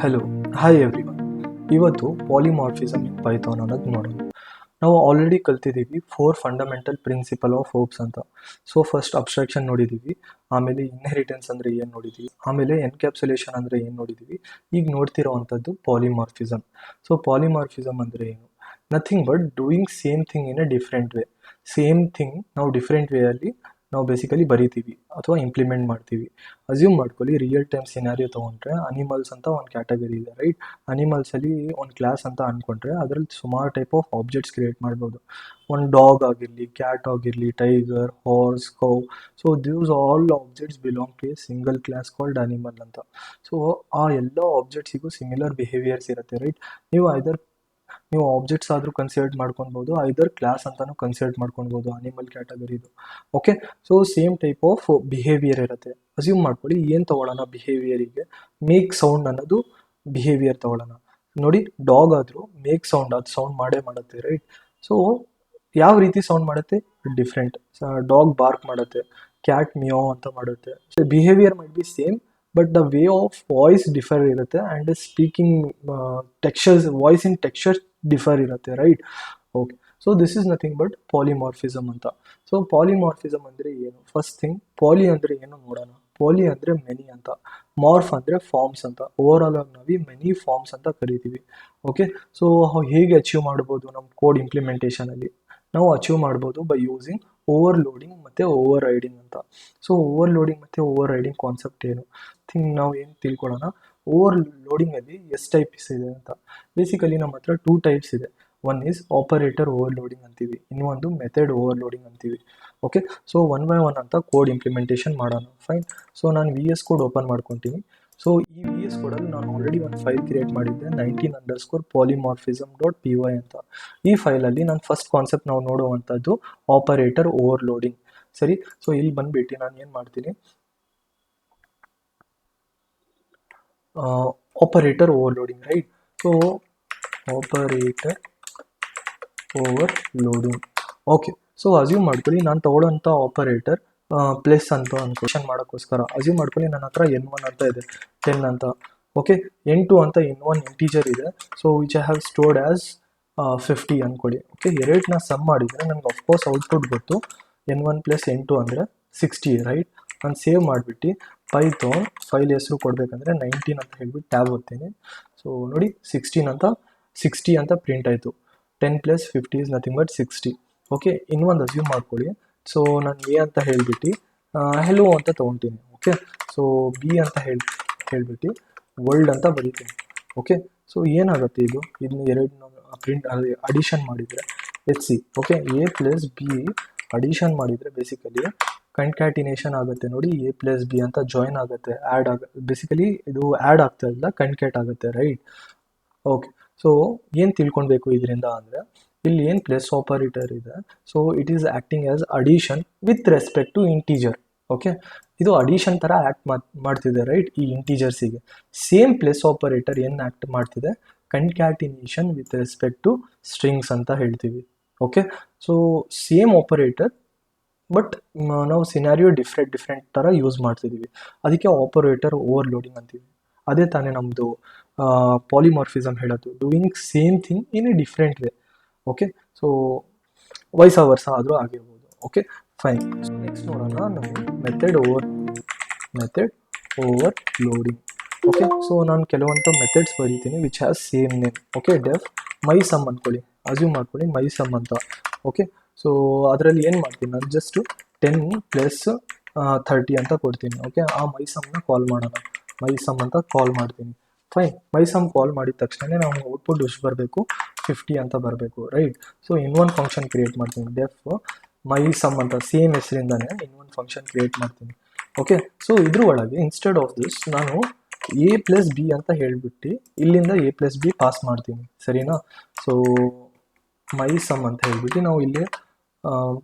Hello hi everyone ಇವತ್ತು polymorphism in Python ಅನ್ನೋದು ನೋಡೋಣ. ನಾವು ಆಲ್ರೆಡಿ ಕಲ್ತಿದ್ದೀವಿ four fundamental principle of OOPs ಅಂತ. ಸೊ ಫಸ್ಟ್ ಅಬ್ಸ್ಟ್ರಾಕ್ಷನ್ ನೋಡಿದ್ದೀವಿ. ಆಮೇಲೆ ಇನ್ಹೆರಿಟೆನ್ಸ್ ಅಂದರೆ ಏನು ನೋಡಿದ್ದೀವಿ? ಆಮೇಲೆ ಎನ್ಕ್ಯಾಪ್ಸುಲೇಷನ್ ಅಂದರೆ ಏನು ನೋಡಿದ್ದೀವಿ? ಈಗ ನೋಡ್ತಿರೋ ಅಂಥದ್ದು ಪಾಲಿಮಾರ್ಫಿಸಮ್. ಸೊ ಪಾಲಿಮಾರ್ಫಿಸಮ್ ಅಂದರೆ ಏನು? Nothing but doing same thing in a different way same thing ನಾವು ಡಿಫ್ರೆಂಟ್ ವೇಯಲ್ಲಿ ನಾವು ಬೇಸಿಕಲಿ ಬರಿತೀವಿ ಅಥವಾ ಇಂಪ್ಲಿಮೆಂಟ್ ಮಾಡ್ತೀವಿ. ಅಸ್ಯೂಮ್ ಮಾಡ್ಕೊಳ್ಳಿ ರಿಯಲ್ ಟೈಮ್ ಸಿನಾರಿಯೋ ತೊಗೊಂಡ್ರೆ ಅನಿಮಲ್ಸ್ ಅಂತ ಒಂದು ಕ್ಯಾಟಗರಿ ಇದೆ ರೈಟ್ ಅನಿಮಲ್ಸಲ್ಲಿ ಒಂದು ಕ್ಲಾಸ್ ಅಂತ ಅಂದ್ಕೊಂಡ್ರೆ ಅದರಲ್ಲಿ ಸುಮಾರು ಟೈಪ್ ಆಫ್ ಆಬ್ಜೆಕ್ಟ್ಸ್ ಕ್ರಿಯೇಟ್ ಮಾಡ್ಬೋದು. ಒಂದು ಡಾಗ್ ಆಗಿರಲಿ ಕ್ಯಾಟ್ ಆಗಿರಲಿ tiger horse cow so these all objects belong to a single class called animal ಅಂತ. ಸೊ ಆ ಎಲ್ಲ ಆಬ್ಜೆಕ್ಟ್ಸಿಗೂ ಸಿಮಿಲರ್ ಬಿಹೇವಿಯರ್ಸ್ ಇರುತ್ತೆ ರೈಟ್ ನೀವು ಐದರ್ ನೀವು ಆಬ್ಜೆಕ್ಟ್ಸ್ ಆದರೂ ಕನ್ಸಿಡರ್ ಮಾಡ್ಕೊಬೋದು ಐದರ್ ಕ್ಲಾಸ್ ಅಂತಲೂ ಕನ್ಸಿಡರ್ ಮಾಡ್ಕೊಬೋದು animal ಕ್ಯಾಟಗರಿದು okay so same type of behaviour ಇರುತ್ತೆ. ಅಸ್ಯೂಮ್ ಮಾಡ್ಕೊಳ್ಳಿ, ಏನು ತೊಗೊಳ್ಳೋಣ ಬಿಹೇವಿಯರಿಗೆ ಮೇಕ್ ಸೌಂಡ್ ಅನ್ನೋದು ಬಿಹೇವಿಯರ್ ತೊಗೊಳ್ಳೋಣ ನೋಡಿ ಡಾಗ್ ಆದರೂ ಮೇಕ್ ಸೌಂಡ್ ಅದು ಸೌಂಡ್ ಮಾಡೇ ಮಾಡುತ್ತೆ ರೈಟ್ ಸೊ ಯಾವ ರೀತಿ ಸೌಂಡ್ ಮಾಡುತ್ತೆ? ಡಿಫ್ರೆಂಟ್ ಡಾಗ್ ಬಾರ್ಕ್ ಮಾಡುತ್ತೆ ಕ್ಯಾಟ್ ಮಿಯೋ ಅಂತ ಮಾಡುತ್ತೆ. So behaviour might be same but the way of voice differ ಇರುತ್ತೆ and speaking textures voice in texture differ ಇರುತ್ತೆ right okay so this is nothing but polymorphism ಅಂತ. So polymorphism ಅಂದರೆ ಏನು? First thing ಪಾಲಿ ಅಂದರೆ ಏನು ನೋಡೋಣ? ಪಾಲಿ ಅಂದರೆ ಮೆನಿ ಅಂತ. ಮಾರ್ಫ್ ಅಂದರೆ ಫಾರ್ಮ್ಸ್ ಅಂತ. ಓವರ್ ಆಲ್ ಆಗಿ ನಾವು ಮೆನಿ ಫಾರ್ಮ್ಸ್ ಅಂತ ಕರಿತೀವಿ. ಓಕೆ ಸೊ ಹೇಗೆ ಅಚೀವ್ ಮಾಡ್ಬೋದು ನಮ್ಮ ಕೋಡ್ ಇಂಪ್ಲಿಮೆಂಟೇಷನಲ್ಲಿ ನಾವು ಅಚೀವ್ ಮಾಡ್ಬೋದು ಬೈ ಯೂಸಿಂಗ್ ಓವರ್ ಲೋಡಿಂಗ್ ಮತ್ತು ಓವರ್ ರೈಡಿಂಗ್ ಅಂತ. ಸೊ ಓವರ್ ಲೋಡಿಂಗ್ ಮತ್ತು ಓವರ್ ರೈಡಿಂಗ್ ಕಾನ್ಸೆಪ್ಟ್ ಏನು? ಥಿಂಗ್ ನಾವು ಏನು ತಿಳ್ಕೊಳ್ಳೋಣ? ಓವರ್ ಲೋಡಿಂಗಲ್ಲಿ ಎಷ್ಟು ಟೈಪ್ಸ್ ಇದೆ ಅಂತ. ಬೇಸಿಕಲಿ ನಮ್ಮ ಹತ್ರ ಟೂ ಟೈಪ್ಸ್ ಇದೆ. One is operator overloading ಅಂತೀವಿ. ಇನ್ನೊಂದು ಮೆಥಡ್ ಓವರ್ ಲೋಡಿಂಗ್ ಅಂತೀವಿ. Okay so one by one ಅಂತ ಕೋಡ್ ಇಂಪ್ಲಿಮೆಂಟೇಷನ್ ಮಾಡೋಣ. ಫೈನ್ ಸೊ ನಾನು ವಿ ಎಸ್ ಕೋಡ್ ಓಪನ್ ಮಾಡ್ಕೊತೀನಿ. ಸೊ ಈ ವಿ ಎಸ್ ಕೋಡಲ್ಲಿ ನಾನು ಆಲ್ರೆಡಿ ಒಂದು ಫೈಲ್ ಕ್ರಿಯೇಟ್ ಮಾಡಿದ್ದೆ nineteen underscore polymorphism dot P Y ಅಂತ. ಈ ಫೈಲಲ್ಲಿ ನಾನು ಫಸ್ಟ್ ಕಾನ್ಸೆಪ್ಟ್ ನಾವು ನೋಡುವಂಥದ್ದು ಆಪರೇಟರ್ ಓವರ್ ಲೋಡಿಂಗ್ ಸರಿ? ಸೊ ಇಲ್ಲಿ ಬಂದ್ಬಿಟ್ಟು ನಾನು ಏನು ಮಾಡ್ತೀನಿ? Operator overloading right so operator overloading okay so assume ಮಾಡ್ಕೊಳ್ಳಿ, ನಾನು ತಗೊಳ್ಳೋಂಥ ಆಪರೇಟರ್ ಪ್ಲಸ್ ಅಂತ ಅನ್ಕೋಷನ್ ಮಾಡೋಕ್ಕೋಸ್ಕರ. ಅಸ್ಯೂಮ್ ಮಾಡ್ಕೊಳ್ಳಿ, ನನ್ನ ಹತ್ರ ಎನ್ ಒನ್ ಅಂತ ಇದೆ ಟೆನ್ ಅಂತ. ಓಕೆ ಎನ್ ಟು ಅಂತ ಎನ್ ಒನ್ ಇಂಟೀಜರ್ ಇದೆ. So which I have stored as fifty ಅಂದ್ಕೊಳ್ಳಿ ಓಕೆ ಎರಡನ್ನ ಸಮ್ ಮಾಡಿದರೆ ನನಗೆ ಅಫ್ಕೋರ್ಸ್ ಔಟ್ಪುಟ್ ಗೊತ್ತು. N one plus N two ಅಂದರೆ ಸಿಕ್ಸ್ಟಿ ರೈಟ್ ನಾನು ಸೇವ್ ಮಾಡಿಬಿಟ್ಟು ಪೈಥೋನ್ ಫೈಲ್ ಹೆಸರು ಕೊಡಬೇಕಂದ್ರೆ ನೈನ್ಟೀನ್ ಅಂತ ಹೇಳ್ಬಿಟ್ಟು ಟ್ಯಾಬ್ ಓದ್ತೀನಿ. ಸೊ ನೋಡಿ ಸಿಕ್ಸ್ಟೀನ್ ಅಂತ ಸಿಕ್ಸ್ಟಿ ಅಂತ ಪ್ರಿಂಟ್ ಆಯಿತು. Ten plus fifty is nothing but sixty okay ಇನ್ನೊಂದು ಅಸ್ಯೂಮ್ ಮಾಡ್ಕೊಳ್ಳಿ. ಸೊ ನಾನು ಎ ಅಂತ ಹೇಳಿಬಿಟ್ಟು ಹೆಲೋ ಅಂತ ತೊಗೊತೀನಿ ಓಕೆ ಸೊ ಬಿ ಅಂತ ಹೇಳಿ, ಹೇಳ್ಬಿಟ್ಟು ವರ್ಲ್ಡ್ ಅಂತ ಬರೀತೀನಿ ಓಕೆ ಸೊ ಏನಾಗುತ್ತೆ ಇದು? ಇದನ್ನ ಎರಡು ಪ್ರಿಂಟ್ ಅಡಿಷನ್ ಮಾಡಿದರೆ H C okay A plus B addition ಮಾಡಿದರೆ ಬೇಸಿಕಲಿ ಕನ್ಕ್ಯಾಟಿನೇಷನ್ ಆಗುತ್ತೆ ನೋಡಿ ಎ ಪ್ಲಸ್ ಬಿ ಅಂತ ಜಾಯಿನ್ ಆಗುತ್ತೆ ಆ್ಯಡ್ ಆಗ ಬೇಸಿಕಲಿ ಇದು ಆ್ಯಡ್ ಆಗ್ತಾ ಇಲ್ಲ ಕನ್ಕ್ಯಾಟ್ ಆಗುತ್ತೆ ರೈಟ್ ಓಕೆ ಸೊ ಏನು ತಿಳ್ಕೊಳ್ಬೇಕು ಇದರಿಂದ ಅಂದರೆ ಇಲ್ಲಿ ಏನು ಪ್ಲಸ್ ಆಪರೇಟರ್ ಇದೆ? So it is acting as addition with respect to integer okay ಇದು ಅಡಿಷನ್ ಥರ ಆ್ಯಕ್ಟ್ ಮಾಡ್ತಿದೆ ರೈಟ್ ಈ ಇಂಟೀಜರ್ಸಿಗೆ ಸೇಮ್ ಪ್ಲಸ್ ಆಪರೇಟರ್ ಏನು ಆ್ಯಕ್ಟ್ ಮಾಡ್ತಿದೆ? Concatenation with respect to strings ಅಂತ ಹೇಳ್ತೀವಿ. Okay so same operator but ನಾವು ಸಿನಾರಿಯೋ ಡಿಫ್ರೆಂಟ್ ಡಿಫ್ರೆಂಟ್ ಥರ ಯೂಸ್ ಮಾಡ್ತಿದ್ದೀವಿ ಅದಕ್ಕೆ ಆಪರೇಟರ್ ಓವರ್ ಲೋಡಿಂಗ್ ಅಂತೀವಿ. ಅದೇ ತಾನೇ ನಮ್ಮದು ಪಾಲಿಮಾರ್ಫಿಸಮ್ ಹೇಳೋದು. Doing same thing in a different way okay so ವಯಸ್ಸ ವರ್ಷ ಆದರೂ ಆಗಿರ್ಬೋದು. ಓಕೆ ಫೈನ್ ನೆಕ್ಸ್ಟ್ ನೋಡೋಣ ನಾವು method over method overloading okay so ನಾನು ಕೆಲವಂಥ ಮೆಥಡ್ಸ್ ಬರೀತೀನಿ which has same name okay def my sum ಅಂದ್ಕೊಳ್ಳಿ ಅಸ್ಯೂಮ್ ಮಾಡ್ಕೊಳ್ಳಿ ಮೈ ಸಮ್ ಅಂತ. ಓಕೆ ಸೊ ಅದರಲ್ಲಿ ಏನು ಮಾಡ್ತೀನಿ ನಾನು? ಜಸ್ಟ್ ಟೆನ್ ಪ್ಲಸ್ ಥರ್ಟಿ ಅಂತ ಕೊಡ್ತೀನಿ. ಓಕೆ ಆ ಮೈ ಸಮ್ನ ಕಾಲ್ ಮಾಡೋಣ. ಮೈ ಸಮ್ ಅಂತ ಕಾಲ್ ಮಾಡ್ತೀನಿ. ಫೈನ್ ಮೈ ಸಮ್ ಕಾಲ್ ಮಾಡಿದ ತಕ್ಷಣ ನಾವು ಔಟ್ಪುಟ್ ಎಷ್ಟು ಬರಬೇಕು. ಫಿಫ್ಟಿ ಅಂತ ಬರಬೇಕು. ರೈಟ್ ಸೊ ಇನ್ನೊಂದು ಫಂಕ್ಷನ್ ಕ್ರಿಯೇಟ್ ಮಾಡ್ತೀನಿ. ಡೆಫ್ ಮೈ ಸಮ್ ಅಂತ ಸೇಮ್ ಹೆಸರಿಂದಾನೆ ಒನ್ ಫಂಕ್ಷನ್ ಕ್ರಿಯೇಟ್ ಮಾಡ್ತೀನಿ. ಓಕೆ ಸೊ ಇದ್ರ ಒಳಗೆ ಇನ್ಸ್ಟೆಡ್ ಆಫ್ ದಿಸ್ ನಾನು ಎ ಪ್ಲಸ್ ಬಿ ಅಂತ ಹೇಳ್ಬಿಟ್ಟು ಇಲ್ಲಿಂದ ಎ ಪ್ಲಸ್ ಬಿ ಪಾಸ್ ಮಾಡ್ತೀನಿ. ಸರಿನಾ? ಸೊ ಮೈ ಸಮ್ ಅಂತ ಹೇಳ್ಬಿಟ್ಟು ನಾವು ಇಲ್ಲಿ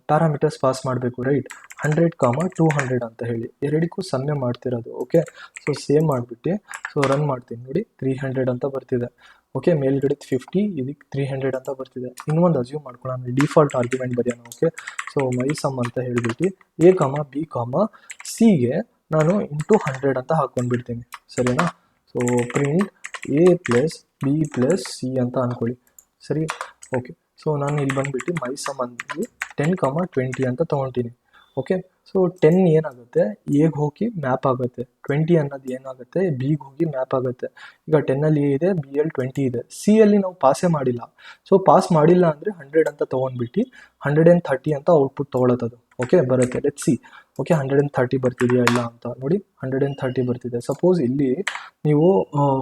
ಪ್ಯಾರಾಮೀಟರ್ಸ್ ಪಾಸ್ ಮಾಡಬೇಕು right hundred comma two hundred ಅಂತ ಹೇಳಿ. ಎರಡಕ್ಕೂ ಸನ್ನೆ ಮಾಡ್ತಿರೋದು ಓಕೆ ಸೊ ಸೇವ್ ಮಾಡಿಬಿಟ್ಟು ಸೊ ರನ್ ಮಾಡ್ತೀನಿ ನೋಡಿ ತ್ರೀ ಹಂಡ್ರೆಡ್ ಅಂತ ಬರ್ತಿದೆ. ಓಕೆ ಮೇಲ್ಗಡೆ ಫಿಫ್ಟಿ ಇದಕ್ಕೆ ತ್ರೀ ಹಂಡ್ರೆಡ್ ಅಂತ ಬರ್ತಿದೆ. ಇನ್ನೊಂದು ಅಸ್ಯೂಮ್ ಮಾಡ್ಕೊಳ್ಳೋಣ ಡಿಫಾಲ್ಟ್ ಆರ್ಗ್ಯುಮೆಂಟ್ ಬರೆಯೋಣ ಓಕೆ ಸೊ ಮೈ ಸಮ್ ಅಂತ ಹೇಳಿಬಿಟ್ಟು ಎ ಕಾಮ ಬಿ ಕಾಮ ಸಿಗೆ ನಾನು ಇಂಟು ಹಂಡ್ರೆಡ್ ಅಂತ ಹಾಕ್ಕೊಂಡ್ಬಿಡ್ತೀನಿ ಸರಿನಾ? So print A plus B plus C ಅಂತ ಅಂದ್ಕೊಳ್ಳಿ ಸರಿ? ಓಕೆ ಸೊ ನಾನು ಇಲ್ಲಿ ಬಂದುಬಿಟ್ಟು ಮೈ ಸಂಬಂಧಿ ಟೆನ್ ಕಮ ಟ್ವೆಂಟಿ ಅಂತ ತೊಗೊತೀನಿ. ಓಕೆ ಸೊ ಟೆನ್ ಏನಾಗುತ್ತೆ? ಎಗೆ ಹೋಗಿ ಮ್ಯಾಪ್ ಆಗುತ್ತೆ. ಟ್ವೆಂಟಿ ಅನ್ನೋದು ಏನಾಗುತ್ತೆ? ಬಿಗೆ ಹೋಗಿ ಮ್ಯಾಪ್ ಆಗುತ್ತೆ. ಈಗ ಟೆನ್ನಲ್ಲಿ ಎ ಇದೆ ಬಿ ಎಲ್ ಟ್ವೆಂಟಿ ಇದೆ. ಸಿ ಅಲ್ಲಿ ನಾವು ಪಾಸೇ ಮಾಡಿಲ್ಲ. ಸೊ ಪಾಸ್ ಮಾಡಿಲ್ಲ ಅಂದರೆ ಹಂಡ್ರೆಡ್ ಅಂತ ತೊಗೊಂಡ್ಬಿಟ್ಟು ಹಂಡ್ರೆಡ್ ಆ್ಯಂಡ್ ಥರ್ಟಿ ಅಂತ ಔಟ್ಪುಟ್ ತೊಗೊಳತ್ತದು ಓಕೆ ಬರುತ್ತೆ. Let see okay hundred and thirty ಬರ್ತಿದೆಯಾ ಇಲ್ಲ ಅಂತ. ನೋಡಿ ಹಂಡ್ರೆಡ್ ಆ್ಯಂಡ್ ಥರ್ಟಿ ಬರ್ತಿದೆ. ಸಪೋಸ್ ಇಲ್ಲಿ ನೀವು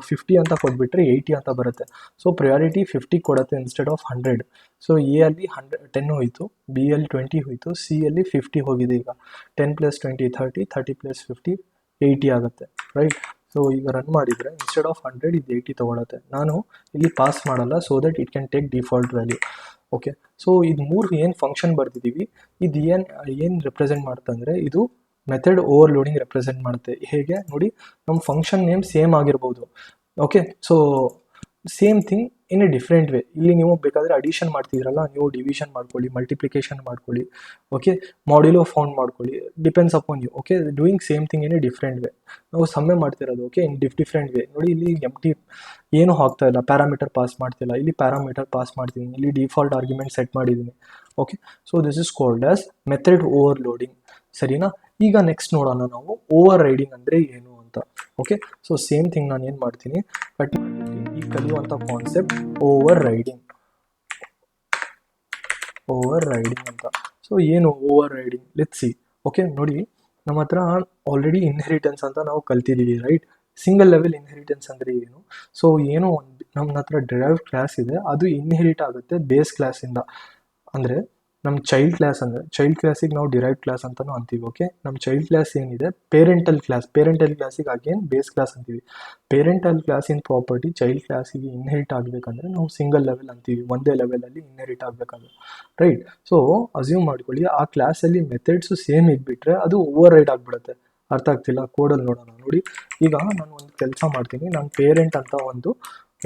ಫಿಫ್ಟಿ ಅಂತ ಕೊಟ್ಬಿಟ್ರೆ ಏಯ್ಟಿ ಅಂತ ಬರುತ್ತೆ. ಸೊ ಪ್ರಯಾರಿಟಿ ಫಿಫ್ಟಿ ಕೊಡುತ್ತೆ instead of hundred so A ಅಲ್ಲಿ ಹಂಡ್ರೆಡ್ ಟೆನ್ ಹೋಯಿತು. ಬಿ ಅಲ್ಲಿ ಟ್ವೆಂಟಿ ಹೋಯಿತು. ಸಿ ಅಲ್ಲಿ ಫಿಫ್ಟಿ ಹೋಗಿದೆ ಈಗ. Ten plus twenty thirty thirty plus fifty eighty ಆಗುತ್ತೆ. ರೈಟ್ ಸೊ ಈಗ ರನ್ ಮಾಡಿದರೆ ಇನ್ಸ್ಟೆಡ್ ಆಫ್ ಹಂಡ್ರೆಡ್ ಇದು ಏಯ್ಟಿ ತೊಗೊಳತ್ತೆ. ನಾನು ಇಲ್ಲಿ ಪಾಸ್ ಮಾಡಲ್ಲ so that it can take default value okay so ಇದು ಮೂರು ಏನು ಫಂಕ್ಷನ್ ಬರ್ತಿದ್ದೀವಿ ಇದು ಏನು ಏನು ರೆಪ್ರೆಸೆಂಟ್ ಮಾಡುತ್ತೆ ಅಂದರೆ ಇದು ಮೆಥಡ್ ಓವರ್ಲೋಡಿಂಗ್ ರೆಪ್ರೆಸೆಂಟ್ ಮಾಡುತ್ತೆ. ಹೇಗೆ? ನೋಡಿ ನಮ್ಮ ಫಂಕ್ಷನ್ ನೇಮ್ ಸೇಮ್ ಆಗಿರ್ಬೋದು. Okay so same thing in a different way ಇಲ್ಲಿ ನೀವು ಬೇಕಾದರೆ ಅಡಿಷನ್ ಮಾಡ್ತಿದ್ರಲ್ಲ, ನೀವು ಡಿವಿಷನ್ ಮಾಡ್ಕೊಳ್ಳಿ ಮಲ್ಟಿಪ್ಲಿಕೇಶನ್ ಮಾಡ್ಕೊಳ್ಳಿ ಓಕೆ ಮಾಡ್ಯುಲೋ ಫೌಂಡ್ ಮಾಡ್ಕೊಳ್ಳಿ depends upon you okay doing same thing in a different way ನಾವು ಸಮ್ಮೆ ಮಾಡ್ತಿರೋದು okay in diff different way ನೋಡಿ, ಇಲ್ಲಿ ಎಂ ಟಿ ಏನು ಹಾಕ್ತಾ ಇಲ್ಲ ಪ್ಯಾರಾಮೀಟರ್ ಪಾಸ್ ಮಾಡ್ತಿಲ್ಲ. ಇಲ್ಲಿ ಪ್ಯಾರಾಮೀಟರ್ ಪಾಸ್ ಮಾಡ್ತಿದ್ದೀನಿ ಇಲ್ಲಿ ಡಿಫಾಲ್ಟ್ ಆರ್ಗ್ಯುಮೆಂಟ್ ಸೆಟ್ ಮಾಡಿದ್ದೀನಿ okay so this is called as method overloading ಸರಿನಾ? ಈಗ ನೆಕ್ಸ್ಟ್ ನೋಡೋಣ ನಾವು ಓವರ್ ರೈಡಿಂಗ್ ಅಂದರೆ ಏನು ಅಂತ ಓಕೆ ಸೊ ಸೇಮ್ ಥಿಂಗ್ ನಾನು ಏನು ಮಾಡ್ತೀನಿ ಕಟ್ ಕಲಿಯುವಂಥ concept overriding overriding ಅಂತ. ಸೊ ಏನು overriding let see okay ನೋಡಿ, ನಮ್ಮ ಹತ್ರ ಆಲ್ರೆಡಿ ಇನ್ಹೆರಿಟೆನ್ಸ್ ಅಂತ ನಾವು ಕಲ್ತಿದ್ದೀವಿ ರೈಟ್ ಸಿಂಗಲ್ ಲೆವೆಲ್ ಇನ್ಹೆರಿಟೆನ್ಸ್ ಅಂದರೆ ಏನು? ಸೊ ಏನೋ ಒಂದು ನಮ್ಮ ಹತ್ರ ಡ್ರೈವ್ ಕ್ಲಾಸ್ ಇದೆ, ಅದು ಇನ್ಹೆರಿಟ್ ಆಗುತ್ತೆ ಬೇಸ್ ಕ್ಲಾಸಿಂದ ಅಂದರೆ ನಮ್ಮ ಚೈಲ್ಡ್ ಕ್ಲಾಸ್ ಅಂದರೆ ಚೈಲ್ಡ್ ಕ್ಲಾಸಿಗೆ ನಾವು ಡಿರೈವ್ ಕ್ಲಾಸ್ ಅಂತಲೂ ಅಂತೀವಿ ಓಕೆ ನಮ್ಮ ಚೈಲ್ಡ್ ಕ್ಲಾಸ್ ಏನಿದೆ? ಪೇರೆಂಟಲ್ ಕ್ಲಾಸ್ ಪೇರೆಂಟಲ್ ಕ್ಲಾಸಿಗೆ ಅಗೇನ್ ಬೇಸ್ ಕ್ಲಾಸ್ ಅಂತೀವಿ. ಪೇರೆಂಟಲ್ ಕ್ಲಾಸಿನ ಪ್ರಾಪರ್ಟಿ ಚೈಲ್ಡ್ ಕ್ಲಾಸಿಗೆ ಇನ್ಹೆರಿಟ್ ಆಗಬೇಕಂದ್ರೆ ನಾವು ಸಿಂಗಲ್ ಲೆವೆಲ್ ಅಂತೀವಿ. ಒಂದೇ ಲೆವೆಲಲ್ಲಿ ಇನ್ಹೆರಿಟ್ ಆಗಬೇಕಂದ್ರೆ ರೈಟ್ ಸೊ ಅಸ್ಯೂಮ್ ಮಾಡ್ಕೊಳ್ಳಿ, ಆ ಕ್ಲಾಸಲ್ಲಿ ಮೆಥಡ್ಸು ಸೇಮ್ ಇದ್ಬಿಟ್ರೆ ಅದು ಓವರ್ ರೈಡ್ ಆಗಿಬಿಡುತ್ತೆ. ಅರ್ಥ ಆಗ್ತಿಲ್ಲ? ಕೋಡಲ್ಲಿ ನೋಡೋಣ. ನೋಡಿ, ಈಗ ನಾನು ಒಂದು ಕೆಲಸ ಮಾಡ್ತೀನಿ. ನಾನು ಪೇರೆಂಟ್ ಅಂತ ಒಂದು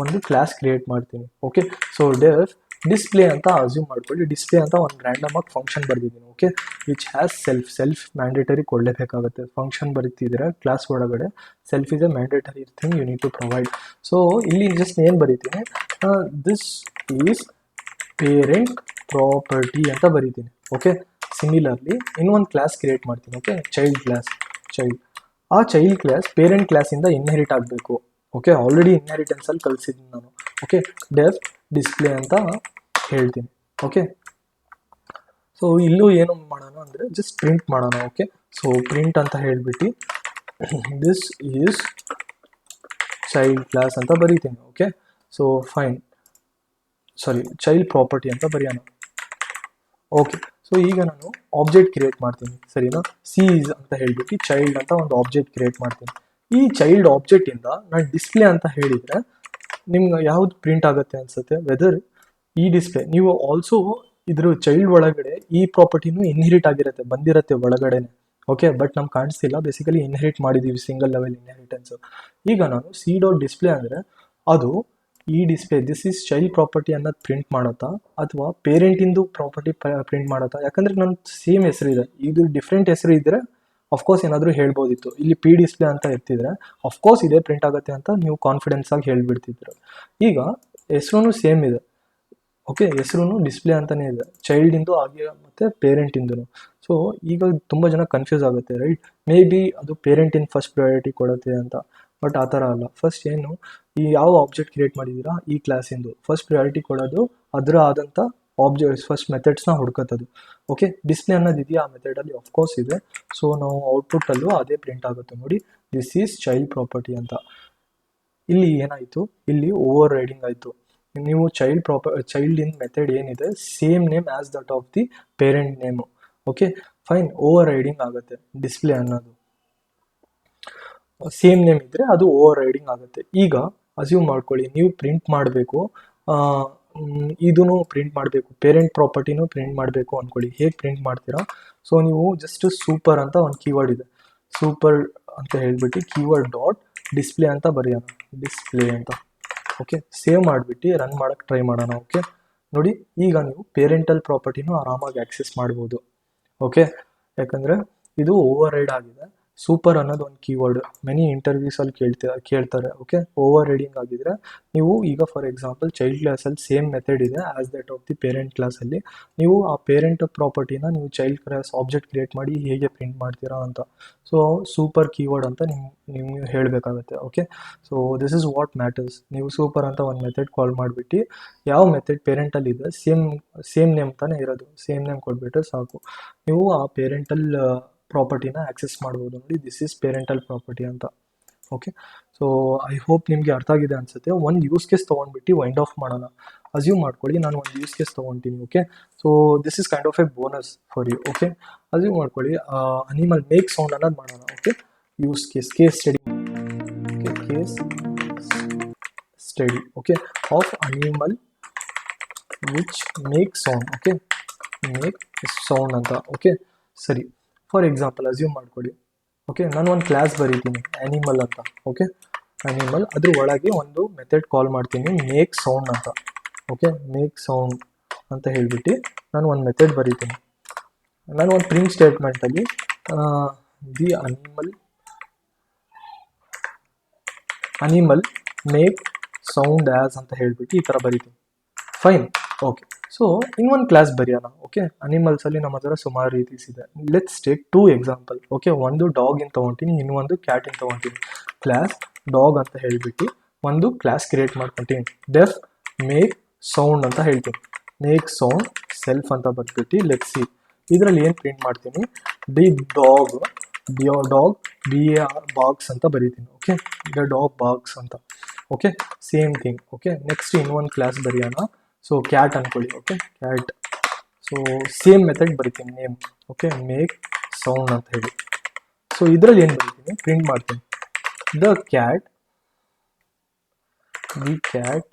ಒಂದು ಕ್ಲಾಸ್ ಕ್ರಿಯೇಟ್ ಮಾಡ್ತೀನಿ ಓಕೆ ಸೊ ಡೇರ್ ಡಿಸ್ಪ್ಲೇ ಅಂತ ಅಸ್ಯೂಮ್ ಮಾಡ್ಕೊಳ್ಳಿ. ಡಿಸ್ಪ್ಲೇ ಅಂತ ಒಂದು ರ್ಯಾಂಡಮ್ ಆಗಿ function ಬರ್ದಿದ್ದೀನಿ okay which has self self mandatory ಕೊಡಲೇಬೇಕಾಗುತ್ತೆ. Function ಬರೀತಿದ್ರೆ ಕ್ಲಾಸ್ ಒಳಗಡೆ. Self is a mandatory thing you need to provide so ಇಲ್ಲಿ ಜಸ್ಟ್ ಏನು ಬರೀತೀನಿ? ದಿಸ್ ಈಸ್ ಪೇರೆಂಟ್ ಪ್ರಾಪರ್ಟಿ ಅಂತ ಬರೀತೀನಿ ಓಕೆ ಸಿಮಿಲರ್ಲಿ ಇನ್ನೊಂದು ಕ್ಲಾಸ್ ಕ್ರಿಯೇಟ್ ಮಾಡ್ತೀನಿ ಓಕೆ ಚೈಲ್ಡ್ ಕ್ಲಾಸ್ ಚೈಲ್ಡ್ ಆ ಚೈಲ್ಡ್ ಕ್ಲಾಸ್ ಪೇರೆಂಟ್ ಕ್ಲಾಸಿಂದ ಇನ್ಹೆರಿಟ್ ಆಗಬೇಕು ಓಕೆ ಆಲ್ರೆಡಿ ಇನ್ಹೆರಿಟೆನ್ಸಲ್ಲಿ ಕಲಿಸಿದ್ದೀನಿ ನಾನು ಓಕೆ ಡೆಫ್ ಡಿಸ್ಪ್ಲೇ ಅಂತ ಹೇಳ್ತೀನಿ ಓಕೆ ಸೊ ಇಲ್ಲೂ ಏನು ಮಾಡೋಣ ಅಂದರೆ ಜಸ್ಟ್ ಪ್ರಿಂಟ್ ಮಾಡೋಣ ಓಕೆ ಸೊ ಪ್ರಿಂಟ್ ಅಂತ ಹೇಳಿಬಿಟ್ಟು ದಿಸ್ ಈಸ್ ಚೈಲ್ಡ್ ಕ್ಲಾಸ್ ಅಂತ ಬರೀತೀನಿ okay so fine sorry child property ಅಂತ ಬರೆಯೋಣ. ಓಕೆ ಸೊ ಈಗ ನಾನು ಆಬ್ಜೆಕ್ಟ್ ಕ್ರಿಯೇಟ್ ಮಾಡ್ತೀನಿ, ಸರಿನಾ? ಸಿ ಈಸ್ ಅಂತ ಹೇಳಿಬಿಟ್ಟು ಚೈಲ್ಡ್ ಅಂತ ಒಂದು ಆಬ್ಜೆಕ್ಟ್ ಕ್ರಿಯೇಟ್ ಮಾಡ್ತೀನಿ. ಈ ಚೈಲ್ಡ್ ಆಬ್ಜೆಕ್ಟಿಂದ ನಾನು ಡಿಸ್ಪ್ಲೇ ಅಂತ ಹೇಳಿದರೆ ನಿಮ್ಗೆ ಯಾವ್ದು ಪ್ರಿಂಟ್ ಆಗುತ್ತೆ ಅನ್ಸುತ್ತೆ? ವೆದರ್ ಈ ಡಿಸ್ಪ್ಲೇ ನೀವು ಆಲ್ಸೋ ಇದ್ರ ಚೈಲ್ಡ್ ಒಳಗಡೆ ಈ ಪ್ರಾಪರ್ಟಿನೂ ಇನ್ಹೆರಿಟ್ ಆಗಿರುತ್ತೆ, ಬಂದಿರುತ್ತೆ ಒಳಗಡೆನೆ. ಓಕೆ ಬಟ್ ನಮ್ಗೆ ಕಾಣಿಸ್ತಿಲ್ಲ. ಬೇಸಿಕಲಿ ಇನ್ಹೆರಿಟ್ ಮಾಡಿದ್ದೀವಿ ಸಿಂಗಲ್ ಲೆವೆಲ್ ಇನ್ಹೆರಿಟೆನ್ಸ್ ಈಗ ನಾನು ಸಿ ಡಾಟ್ ಡಿಸ್ಪ್ಲೇ ಅಂದರೆ ಅದು ಈ display this is child property ಅನ್ನೋದು ಪ್ರಿಂಟ್ ಮಾಡುತ್ತಾ, ಅಥವಾ ಪೇರೆಂಟಿಂದು ಪ್ರಾಪರ್ಟಿ ಪ್ರಿಂಟ್ ಮಾಡುತ್ತಾ? ಯಾಕಂದ್ರೆ ನನ್ನ ಸೇಮ್ ಹೆಸರಿದೆ ಇದು. ಡಿಫ್ರೆಂಟ್ ಹೆಸರು ಇದ್ದರೆ ಅಫ್ಕೋರ್ಸ್ ಏನಾದರೂ ಹೇಳ್ಬೋದಿತ್ತು. ಇಲ್ಲಿ ಪಿ ಡಿಸ್ಪ್ಲೇ ಅಂತ ಎತ್ತಿದ್ರೆ ಅಫ್ಕೋರ್ಸ್ ಇದೇ ಪ್ರಿಂಟ್ ಆಗುತ್ತೆ ಅಂತ ನೀವು ಕಾನ್ಫಿಡೆನ್ಸ್ ಆಗಿ ಹೇಳಿಬಿಡ್ತಿದ್ರು. ಈಗ ಹೆಸ್ರೂ ಸೇಮ್ ಇದೆ. ಓಕೆ ಹೆಸ್ರೂ ಡಿಸ್ಪ್ಲೇ ಅಂತಲೇ ಇದೆ. ಚೈಲ್ಡಿಂದು ಹಾಗೆ ಮತ್ತು ಪೇರೆಂಟಿಂದು ಸೊ ಈಗ ತುಂಬ ಜನ ಕನ್ಫ್ಯೂಸ್ ಆಗುತ್ತೆ ರೈಟ್ ಮೇ ಬಿ ಅದು ಪೇರೆಂಟಿನ ಫಸ್ಟ್ ಪ್ರಯಾರಿಟಿ ಕೊಡುತ್ತೆ ಅಂತ. ಬಟ್ ಆ ಥರ ಅಲ್ಲ. ಫಸ್ಟ್ ಏನು, ಈ ಯಾವ ಆಬ್ಜೆಕ್ಟ್ ಕ್ರಿಯೇಟ್ ಮಾಡಿದ್ದೀರಾ? ಈ ಕ್ಲಾಸಿಂದು ಫಸ್ಟ್ ಪ್ರಯಾರಿಟಿ ಕೊಡೋದು ಅದರ ಆದಂಥ ಆಬ್ಜೆಕ್ಟ್ಸ್ ಫಸ್ಟ್ ಮೆಥಡ್ಸ್ನ ಹುಡ್ಕೋತದು ಓಕೆ ಡಿಸ್ಪ್ಲೇ ಅನ್ನೋದು ಇದೆಯಾ? ಆ ಮೆಥಡಲ್ಲಿ ಆಫ್ಕೋರ್ಸ್ ಇದೆ. ಸೊ ನಾವು ಔಟ್ಪುಟ್ಟಲ್ಲೂ ಅದೇ ಪ್ರಿಂಟ್ ಆಗುತ್ತೆ ನೋಡಿ. ದಿಸ್ ಈಸ್ ಚೈಲ್ಡ್ ಪ್ರಾಪರ್ಟಿ ಅಂತ. ಇಲ್ಲಿ ಏನಾಯಿತು? ಇಲ್ಲಿ ಓವರ್ ರೈಡಿಂಗ್ ಆಯಿತು. ನೀವು child proper child in method ಏನಿದೆ? Same name as that of the parent name okay fine overriding ಆಗುತ್ತೆ ಡಿಸ್ಪ್ಲೇ ಅನ್ನೋದು. ಸೇಮ್ ನೇಮ್ ಇದ್ದರೆ ಅದು ಓವರ್ ರೈಡಿಂಗ್ ಆಗುತ್ತೆ. ಈಗ ಅಸ್ಯೂಮ್ ಮಾಡ್ಕೊಳ್ಳಿ. ನೀವು ಪ್ರಿಂಟ್ ಮಾಡಬೇಕು. ಇದೂ ಪ್ರಿಂಟ್ ಮಾಡಬೇಕು ಪೇರೆಂಟ್ ಪ್ರಾಪರ್ಟಿನೂ ಪ್ರಿಂಟ್ ಮಾಡಬೇಕು ಅಂದ್ಕೊಳ್ಳಿ ಹೇಗೆ ಪ್ರಿಂಟ್ ಮಾಡ್ತೀರಾ? ಸೊ ನೀವು ಜಸ್ಟ್ ಸೂಪರ್ ಅಂತ ಒಂದು ಕೀವರ್ಡ್ ಇದೆ. ಸೂಪರ್ ಅಂತ ಹೇಳಿಬಿಟ್ಟು ಕೀವರ್ಡ್ ಡಾಟ್ ಡಿಸ್ಪ್ಲೇ ಅಂತ ಬರೆಯೋಣ. ಡಿಸ್ಪ್ಲೇ ಅಂತ. ಓಕೆ ಸೇವ್ ಮಾಡಿಬಿಟ್ಟು ರನ್ ಮಾಡೋಕ್ಕೆ ಟ್ರೈ ಮಾಡೋಣ ಓಕೆ ನೋಡಿ, ಈಗ ನೀವು ಪೇರೆಂಟಲ್ ಪ್ರಾಪರ್ಟಿನೂ ಆರಾಮಾಗಿ ಆಕ್ಸೆಸ್ ಮಾಡ್ಬೋದು. ಓಕೆ ಯಾಕಂದರೆ ಇದು ಓವರ್ ಆಗಿದೆ. ಸೂಪರ್ ಅನ್ನೋದು ಒಂದು ಕೀವರ್ಡ್ ಮೆನಿ ಇಂಟರ್ವ್ಯೂಸಲ್ಲಿ ಕೇಳ್ತಾ, ಕೇಳ್ತಾರೆ ಓಕೆ ಓವರ್ ರೀಡಿಂಗ್ ಆಗಿದ್ರೆ ನೀವು ಈಗ ಫಾರ್ ಎಕ್ಸಾಂಪಲ್ ಚೈಲ್ಡ್ ಕ್ಲಾಸಲ್ಲಿ ಸೇಮ್ ಮೆಥಡ್ ಇದೆ as that of the parent ಕ್ಲಾಸಲ್ಲಿ ನೀವು ಆ ಪೇರೆಂಟ್ ಪ್ರಾಪರ್ಟಿನ ನೀವು ಚೈಲ್ಡ್ ಕ್ಲಾಸ್ ಆಬ್ಜೆಕ್ಟ್ ಕ್ರಿಯೇಟ್ ಮಾಡಿ ಹೇಗೆ ಪ್ರಿಂಟ್ ಮಾಡ್ತೀರಾ ಅಂತ. ಸೊ ಸೂಪರ್ ಕೀವರ್ಡ್ ಅಂತ ನಿಮ್ ನೀವು ಹೇಳಬೇಕಾಗತ್ತೆ okay so this is what matters ನೀವು ಸೂಪರ್ ಅಂತ ಒಂದು ಮೆಥಡ್ ಕಾಲ್ ಮಾಡಿಬಿಟ್ಟು, ಯಾವ ಮೆಥಡ್ ಪೇರೆಂಟಲ್ಲಿ ಇದೆ ಸೇಮ್ ಸೇಮ್ ನೇಮ್ ತಾನೇ ಇರೋದು. ಸೇಮ್ ನೇಮ್ ಕೊಟ್ಬಿಟ್ರೆ ಸಾಕು. ನೀವು ಆ ಪೇರೆಂಟಲ್ ಪ್ರಾಪರ್ಟಿನ ಆಕ್ಸೆಸ್ ಮಾಡ್ಬೋದು ನೋಡಿ. ದಿಸ್ ಈಸ್ ಪೇರೆಂಟಲ್ ಪ್ರಾಪರ್ಟಿ ಅಂತ. ಓಕೆ ಸೊ ಐ ಹೋಪ್ ನಿಮಗೆ ಅರ್ಥ ಆಗಿದೆ ಅನ್ಸುತ್ತೆ. ಒಂದು ಯೂಸ್ ಕೇಸ್ ತೊಗೊಂಡ್ಬಿಟ್ಟು ವೈಂಡ್ ಆಫ್ ಮಾಡೋಣ. ಅಸ್ಯೂಮ್ ಮಾಡ್ಕೊಳ್ಳಿ. ನಾನು ಒಂದು use case ತೊಗೊತೀನಿ okay so this is kind of a bonus for you okay assume ಮಾಡ್ಕೊಳ್ಳಿ. ಅನಿಮಲ್ ಮೇಕ್ ಸೌಂಡ್ ಅನ್ನೋದು ಮಾಡೋಣ okay use case case study okay case study okay of animal which make sound okay make sound ಅಂತ okay ಸರಿ for example assume ಮಾಡ್ಕೊಳ್ಳಿ okay ನಾನು ಒಂದು class ಬರೀತೀನಿ animal ಅಂತ. ಓಕೆ ಆ್ಯನಿಮಲ್ ಅದ್ರ ಒಳಗೆ ಒಂದು ಮೆಥಡ್ ಕಾಲ್ ಮಾಡ್ತೀನಿ ಮೇಕ್ ಸೌಂಡ್ ಅಂತ. ಓಕೆ ಮೇಕ್ ಸೌಂಡ್ ಅಂತ ಹೇಳಿಬಿಟ್ಟು ನಾನು ಒಂದು ಮೆಥಡ್ ಬರೀತೀನಿ. ನಾನು ಒಂದು print ಸ್ಟೇಟ್ಮೆಂಟಲ್ಲಿ the animal animal make sound as ಅಂತ ಹೇಳಿಬಿಟ್ಟು ಈ ಥರ ಬರೀತೀನಿ. ಫೈನ್ ಓಕೆ ಸೊ ಇನ್ನೊಂದು ಕ್ಲಾಸ್ ಬರೆಯೋಣ ಓಕೆ ಅನಿಮಲ್ಸಲ್ಲಿ ನಮ್ಮ ಹತ್ರ ಸುಮಾರು ರೀತೀಸ್ ಇದೆ. Let's take two example okay ಒಂದು ಡಾಗಿನ ತೊಗೊತೀನಿ, ಇನ್ನೊಂದು ಕ್ಯಾಟಿನ ತೊಗೊತೀನಿ. ಕ್ಲಾಸ್ ಡಾಗ್ ಅಂತ ಹೇಳಿಬಿಟ್ಟು ಒಂದು ಕ್ಲಾಸ್ ಕ್ರಿಯೇಟ್ ಮಾಡ್ಕೊತೀನಿ. ಡೆಫ್ ಮೇಕ್ ಸೌಂಡ್ ಅಂತ ಹೇಳ್ತೀನಿ. ಮೇಕ್ ಸೌಂಡ್ ಸೆಲ್ಫ್ ಅಂತ ಬರ್ಬಿಟ್ಟು ಲೆಟ್ಸಿ ಇದರಲ್ಲಿ ಏನು ಪ್ರಿಂಟ್ ಮಾಡ್ತೀನಿ? The dog the dog B A R barks ಅಂತ ಬರೀತೀನಿ ಓಕೆ ದ ಡಾಗ್ ಬಾಕ್ಸ್ ಅಂತ okay same thing okay next ಇನ್ನೊಂದು ಕ್ಲಾಸ್ ಬರೆಯೋಣ ಸೊ ಕ್ಯಾಟ್ ಅಂದ್ಕೊಳ್ಳಿ okay cat so same method ಬರಿತೀನಿ ನೇಮ್ ಓಕೆ ಮೇಕ್ ಸೌಂಡ್ ಅಂತ ಹೇಳಿ. ಸೊ ಇದರಲ್ಲಿ ಏನು ಬರಿತೀನಿ? ಪ್ರಿಂಟ್ ಮಾಡ್ತೀನಿ. The cat the cat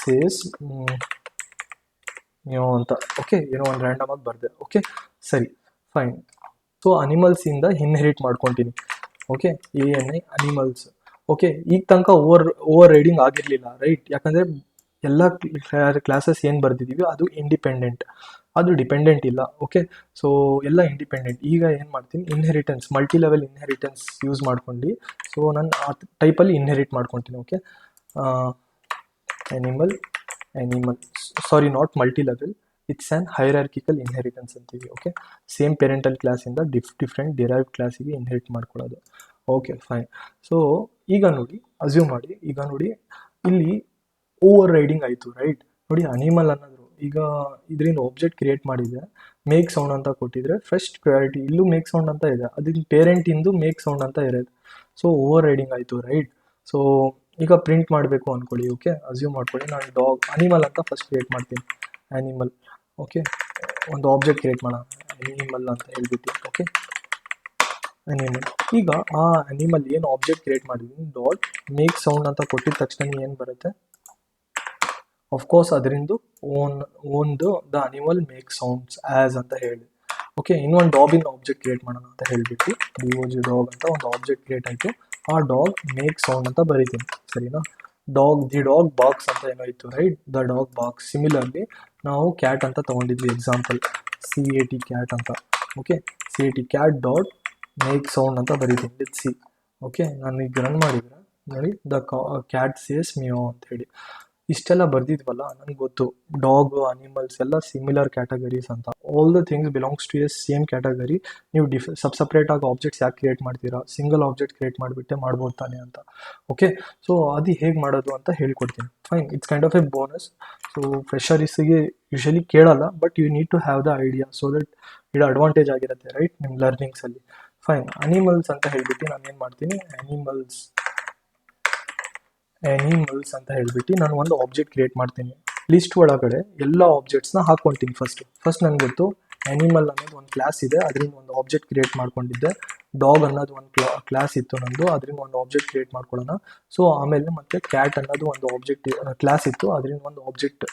says ಏನೋ ಅಂತ. ಓಕೆ ಏನೋ ಒಂದು ರ್ಯಾಂಡಮ್ ಆಗಿ ಬರ್ದೆ. ಓಕೆ ಸರಿ ಫೈನ್ ಸೊ ಅನಿಮಲ್ಸಿಂದ ಇನ್ಹೆರಿಟ್ ಮಾಡ್ಕೊತೀನಿ. Okay A N I animals okay ಈಗ ತನಕ ಓವರ್ ಓವರ್ ರೈಡಿಂಗ್ ಆಗಿರಲಿಲ್ಲ ರೈಟ್ ಯಾಕಂದರೆ ಎಲ್ಲ ಕ್ಲಾಸಸ್ ಏನು ಬರೆದಿದ್ದೀವಿ ಅದು ಇಂಡಿಪೆಂಡೆಂಟ್ ಅದು ಡಿಪೆಂಡೆಂಟ್ ಇಲ್ಲ ಓಕೆ ಸೊ ಎಲ್ಲ ಇಂಡಿಪೆಂಡೆಂಟ್ ಈಗ ಏನು ಮಾಡ್ತೀನಿ inheritance multi level inheritance use ಮಾಡ್ಕೊಂಡು ಸೊ ನಾನು ಆ ಟೈಪಲ್ಲಿ ಇನ್ಹೆರಿಟ್ ಮಾಡ್ಕೊತೀನಿ okay animal animal sorry not multi level it's an hierarchical inheritance ಅಂತೀವಿ ಓಕೆ ಸೇಮ್ ಪೇರೆಂಟಲ್ ಕ್ಲಾಸಿಂದ ಡಿಫ್ ಡಿಫ್ರೆಂಟ್ ಡಿರೈವ್ ಕ್ಲಾಸಿಗೆ ಇನ್ಹೆರಿಟ್ ಮಾಡ್ಕೊಳ್ಳೋದು. ಓಕೆ ಫೈನ್ ಸೊ ಈಗ ನೋಡಿ ಅಸ್ಯೂಮ್ ಮಾಡಿ, ಈಗ ನೋಡಿ, ಇಲ್ಲಿ ಓವರ್ ರೈಡಿಂಗ್ ಆಯಿತು ರೈಟ್ ನೋಡಿ ಅನಿಮಲ್ ಅನ್ನೋದು ಈಗ ಇದರಿಂದ ಆಬ್ಜೆಕ್ಟ್ ಕ್ರಿಯೇಟ್ ಮಾಡಿದೆ. ಮೇಕ್ ಸೌಂಡ್ ಅಂತ ಕೊಟ್ಟಿದ್ರೆ ಫಸ್ಟ್ ಪ್ರಯಾರಿಟಿ ಇಲ್ಲೂ ಮೇಕ್ ಸೌಂಡ್ ಅಂತ ಇದೆ. ಅದಕ್ಕೆ ಪೇರೆಂಟಿಂದು ಮೇಕ್ ಸೌಂಡ್ ಅಂತ ಇರೋದು. ಸೊ ಓವರ್ ರೈಡಿಂಗ್ ಆಯಿತು ರೈಟ್ ಸೊ ಈಗ ಪ್ರಿಂಟ್ ಮಾಡಬೇಕು ಅಂದ್ಕೊಳ್ಳಿ ಓಕೆ ಅಸ್ಯೂಮ್ ಮಾಡ್ಕೊಳ್ಳಿ. ನಾನು ಡಾಗ್ ಅನಿಮಲ್ ಅಂತ ಫಸ್ಟ್ ಕ್ರಿಯೇಟ್ ಮಾಡ್ತೀನಿ. ಆ್ಯನಿಮಲ್ ಓಕೆ ಒಂದು ಆಬ್ಜೆಕ್ಟ್ ಕ್ರಿಯೇಟ್ ಮಾಡೋಣ. ಅನಿಮಲ್ ಅಂತ ಹೇಳ್ಬಿಟ್ಟು ಓಕೆ ಅನಿಮಲ್ ಈಗ ಆ ಅನಿಮಲ್ ಏನು ಆಬ್ಜೆಕ್ಟ್ ಕ್ರಿಯೇಟ್ ಮಾಡಿದ್ದೀನಿ ಡಾಟ್ ಮೇಕ್ ಸೌಂಡ್ ಅಂತ ಕೊಟ್ಟಿದ ತಕ್ಷಣ ಏನು ಬರುತ್ತೆ? ಕೋರ್ಸ್ ಅದರಿಂದ own ಓನ್ದು the animal make sounds as ಅಂತ ಹೇಳಿ. ಓಕೆ ಇನ್ನೊಂದು ಡಾಬಿನ ಆಬ್ಜೆಕ್ಟ್ ಕ್ರಿಯೇಟ್ ಮಾಡೋಣ ಅಂತ ಹೇಳ್ಬಿಟ್ಟು ಡಿ ಓ ಜಿ ಡಾಗ್ ಅಂತ ಒಂದು ಆಬ್ಜೆಕ್ಟ್ ಕ್ರಿಯೇಟ್ ಆಯಿತು. ಆ ಡಾಗ್ ಮೇಕ್ ಸೌಂಡ್ ಅಂತ ಬರೀತೀನಿ, ಸರಿನಾ? ಡಾಗ್ ದಿ ಡಾಗ್ ಬಾಕ್ಸ್ ಅಂತ ಏನೋ ಇತ್ತು right the dog barks similarly ನಾವು ಕ್ಯಾಟ್ ಅಂತ ತೊಗೊಂಡಿದ್ವಿ example C A T cat ಅಂತ. Okay C A T cat dot make sound ಅಂತ ಬರೀತೀನಿ ವಿತ್ ಸಿ ಓಕೆ ನಾನು ಈಗ ರನ್ ಮಾಡಿದ್ರೆ, ನೋಡಿ ದ ಕ್ಯಾಟ್ ಸೇಸ್ ಮಿಯೋ ಅಂತ ಹೇಳಿ. ಇಷ್ಟೆಲ್ಲ ಬರ್ದಿದ್ವಲ್ಲ ನನಗೆ ಗೊತ್ತು. ಡಾಗ್ ಅನಿಮಲ್ಸ್ ಎಲ್ಲ ಸಿಮಿಲರ್ ಕ್ಯಾಟಗರೀಸ್ ಅಂತ. All the things belongs to a same category ನೀವು ಡಿಫ್ ಸಬ್ ಸಪ್ರೇಟ್ ಆಗಿ ಆಬ್ಜೆಕ್ಟ್ಸ್ ಯಾಕೆ ಕ್ರಿಯೇಟ್ ಮಾಡ್ತೀರಾ? ಸಿಂಗಲ್ ಆಬ್ಜೆಕ್ಟ್ ಕ್ರಿಯೇಟ್ ಮಾಡಿಬಿಟ್ಟೆ ಮಾಡ್ಬೋದು ತಾನೆ ಅಂತ. ಓಕೆ ಸೊ ಅದು ಹೇಗೆ ಮಾಡೋದು ಅಂತ ಹೇಳ್ಕೊಡ್ತೀನಿ. Fine it's kind of a bonus so ಫ್ರೆಷರೀಸಿಗೆ usually ಕೇಳಲ್ಲ but you need to have the idea so that ಇದು ಅಡ್ವಾಂಟೇಜ್ ಆಗಿರುತ್ತೆ ರೈಟ್ ನಿಮ್ಮ ಲರ್ನಿಂಗ್ಸಲ್ಲಿ ಫೈನ್ ಅನಿಮಲ್ಸ್ ಅಂತ ಹೇಳ್ಬಿಟ್ಟು ನಾನು ಏನು ಮಾಡ್ತೀನಿ? ಅನಿಮಲ್ಸ್ ಅನಿಮಲ್ಸ್ ಅಂತ ಹೇಳ್ಬಿಟ್ಟು ನಾನು ಒಂದು ಆಬ್ಜೆಕ್ಟ್ ಕ್ರಿಯೇಟ್ ಮಾಡ್ತೀನಿ. ಲಿಸ್ಟ್ ಒಳಗಡೆ ಎಲ್ಲ ಆಬ್ಜೆಕ್ಟ್ಸ್ನ ಹಾಕ್ಕೊಂತೀನಿ ಫಸ್ಟ್ ಫಸ್ಟ್ ನನಗೆ ಗೊತ್ತು ಅನಿಮಲ್ ಅನ್ನೋದು ಒಂದು ಕ್ಲಾಸ್ ಇದೆ, ಅದರಿಂದ ಒಂದು ಆಬ್ಜೆಕ್ಟ್ ಕ್ರಿಯೇಟ್ ಮಾಡ್ಕೊಂಡಿದ್ದೆ. ಡಾಗ್ ಅನ್ನೋದು ಒಂದು ಕ್ಲಾ ಕ್ಲಾಸ್ ಇತ್ತು ನಂದು, ಅದರಿಂದ ಒಂದು ಆಬ್ಜೆಕ್ಟ್ ಕ್ರಿಯೇಟ್ ಮಾಡ್ಕೊಳ್ಳೋಣ. ಸೊ ಆಮೇಲೆ ಮತ್ತೆ ಕ್ಯಾಟ್ ಅನ್ನೋದು ಒಂದು ಆಬ್ಜೆಕ್ಟ್ ಕ್ಲಾಸ್ ಇತ್ತು, ಅದರಿಂದ ಒಂದು ಆಬ್ಜೆಕ್ಟ್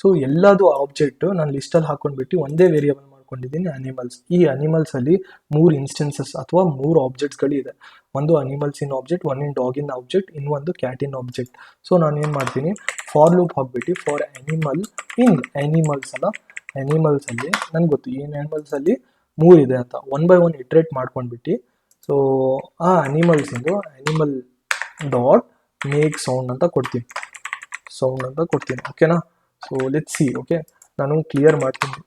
ಸೊ ಎಲ್ಲದು ಆಬ್ಜೆಕ್ಟ್ ನಾನು ಲಿಸ್ಟಲ್ಲಿ ಹಾಕೊಂಡ್ಬಿಟ್ಟು ಒಂದೇ ವೇರಿಯಬಲ್ ಮಾಡ್ಕೊಂಡಿದ್ದೀನಿ ಅನಿಮಲ್ಸ್ ಈ ಅನಿಮಲ್ಸಲ್ಲಿ ಮೂರು ಇನ್ಸ್ಟೆನ್ಸಸ್ ಅಥವಾ ಮೂರು ಆಬ್ಜೆಕ್ಟ್ಸ್ಗಳಿದೆ ಒಂದು animals in object one in dog in object ಇನ್ನೊಂದು ಇನ್ ಆಬ್ಜೆಕ್ಟ್ ಸೊ ನಾನು ಏನು ಮಾಡ್ತೀನಿ? ಫಾರ್ ಲೂಪ್ ಹಾಕ್ಬಿಟ್ಟು ಫಾರ್ ಅನಿಮಲ್ ಇನ್ ಅನಿಮಲ್ಸ್ ಅಲ್ಲ ಅನಿಮಲ್ಸಲ್ಲಿ ನನಗೆ ಗೊತ್ತು ಏನು ಮೂರು ಇದೆ ಅಂತ. ಒನ್ ಬೈ ಒನ್ ಇಟ್ರೇಟ್ ಮಾಡ್ಕೊಂಡ್ಬಿಟ್ಟು ಸೊ ಆ ಅನಿಮಲ್ಸಿಂದು ಅನಿಮಲ್ ಡಾಟ್ ಮೇಕ್ ಸೌಂಡ್ ಅಂತ ಕೊಡ್ತೀನಿ. ಸೌಂಡ್ ಅಂತ ಕೊಡ್ತೀನಿ ಓಕೆನಾ ಸೊ ಲೆಟ್ ಸಿ ಓಕೆ ನಾನು ಕ್ಲಿಯರ್ ಮಾಡ್ತೀನಿ.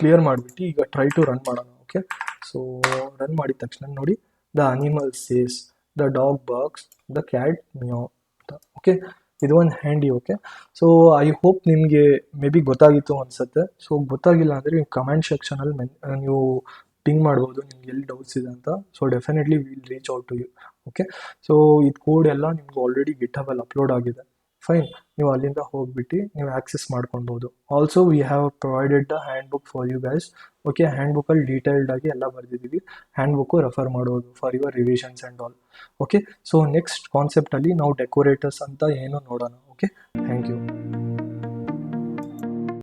ಕ್ಲಿಯರ್ ಮಾಡಿಬಿಟ್ಟು ಈಗ ಟ್ರೈ ಟು ರನ್ ಮಾಡೋಣ ಓಕೆ ಸೊ ರನ್ ಮಾಡಿದ ತಕ್ಷಣ ನೋಡಿ the animal says the dog barks the cat meow ಅಂತ ಓಕೆ ಇದು ಒಂದು handy okay so I hope ನಿಮಗೆ ಮೇ ಬಿ ಗೊತ್ತಾಗಿತ್ತು ಅನ್ಸುತ್ತೆ. ಸೊ ಗೊತ್ತಾಗಿಲ್ಲ ಅಂದರೆ ನೀವು ಕಮೆಂಟ್ ಸೆಕ್ಷನಲ್ಲಿ ಮೆನ್ ನೀವು ಪಿಂಗ್ ಮಾಡ್ಬೋದು, ನಿಮ್ಗೆ ಎಲ್ಲಿ ಡೌಟ್ಸ್ ಇದೆ ಅಂತ. So definitely will reach out to you okay so ಇದು ಕೋಡ್ ಎಲ್ಲ ನಿಮ್ಗೆ ಆಲ್ರೆಡಿ ಗಿಟಬಲ್ಲಿ ಅಪ್ಲೋಡ್ ಆಗಿದೆ. ಫೈನ್ ನೀವು ಅಲ್ಲಿಂದ ಹೋಗ್ಬಿಟ್ಟು ನೀವು ಆಕ್ಸೆಸ್ ಮಾಡ್ಕೊಬೋದು also we have provided the handbook for you guys okay hand ಬುಕ್ಕಲ್ಲಿ ಡೀಟೇಲ್ಡ್ ಆಗಿ ಎಲ್ಲ ಬರೆದಿದ್ದೀವಿ. ಹ್ಯಾಂಡ್ ಬುಕ್ಕು ರೆಫರ್ ಮಾಡ್ಬೋದು for your revisions and all okay so next ಕಾನ್ಸೆಪ್ಟಲ್ಲಿ ನಾವು ಡೆಕೋರೇಟರ್ಸ್ ಅಂತ ಏನು ನೋಡೋಣ. Okay thank you